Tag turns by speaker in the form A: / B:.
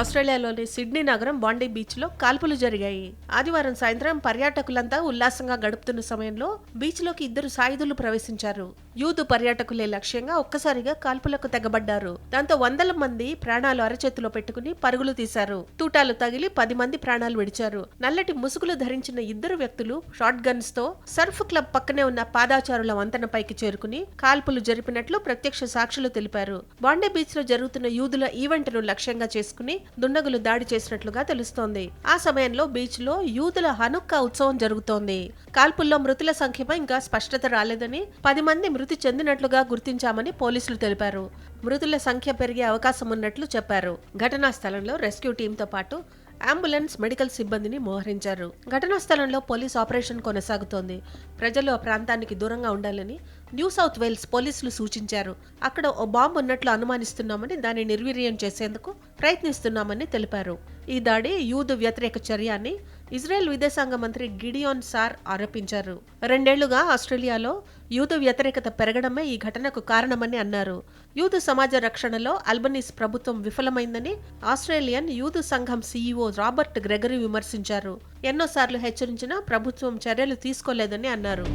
A: ఆస్ట్రేలియాలోని సిడ్నీ నగరం బాండీ బీచ్లో కాల్పులు జరిగాయి. ఆదివారం సాయంత్రం పర్యాటకులంతా ఉల్లాసంగా గడుపుతున్న సమయంలో బీచ్లోకి ఇద్దరు సాయుధులు ప్రవేశించారు. యూదు పర్యాటకులే లక్ష్యంగా ఒక్కసారిగా కాల్పులకు తెగబడ్డారు. దాంతో వందల మంది ప్రాణాలు అరచేతిలో పెట్టుకుని పరుగులు తీశారు. తూటాలు తగిలి పది మంది ప్రాణాలు విడిచారు. నల్లటి ముసుగులు ధరించిన ఇద్దరు వ్యక్తులు షార్ట్ గన్స్తో సర్ఫ్ క్లబ్ పక్కనే ఉన్న పాదాచారుల వంతెన పైకి చేరుకుని కాల్పులు జరిపినట్లు ప్రత్యక్ష సాక్షులు తెలిపారు. బాండే బీచ్లో జరుగుతున్న యూదుల ఈవెంట్ను లక్ష్యంగా చేసుకుని దుండగులు దాడి చేసినట్లుగా తెలుస్తోంది. ఆ సమయంలో బీచ్లో యూదుల హనుక్కా ఉత్సవం జరుగుతోంది. కాల్పుల్లో మృతుల సంఖ్యపై ఇంకా స్పష్టత రాలేదని పది మంది మృతి చెందినట్లుగా గుర్తించామని పోలీసులు తెలిపారు. మృతుల సంఖ్య పెరిగే అవకాశం ఉన్నట్లు చెప్పారు. ఘటనా స్థలంలో రెస్క్యూ టీంతో పాటు అంబులెన్స్ మెడికల్ సిబ్బందిని మోహరించారు. ఘటనా స్థలంలో పోలీస్ ఆపరేషన్ కొనసాగుతోంది. ప్రజలు ఆ ప్రాంతానికి దూరంగా ఉండాలని న్యూ సౌత్ వేల్స్ పోలీసులు సూచించారు. అక్కడ ఓ బాంబు ఉన్నట్లు అనుమానిస్తున్నామని దాన్ని నిర్వీర్యం చేసేందుకు ప్రయత్నిస్తున్నామని తెలిపారు. ఈ దాడి యూదు వ్యతిరేక చర్య అని ఇజ్రాయెల్ విదేశాంగ మంత్రి గిడియోన్ సార్ ఆరోపించారు. రెండేళ్ళుగా ఆస్ట్రేలియాలో యూదు వ్యతిరేకత పెరగడమే ఈ ఘటనకు కారణమని అన్నారు. యూదు సమాజ రక్షణలో అల్బనీస్ ప్రభుత్వం విఫలమైందని ఆస్ట్రేలియన్ యూదు సంఘం సీఈఓ రాబర్ట్ గ్రెగరీ విమర్శించారు. ఎన్నోసార్లు హెచ్చరించినా ప్రభుత్వం చర్యలు తీసుకోలేదని అన్నారు.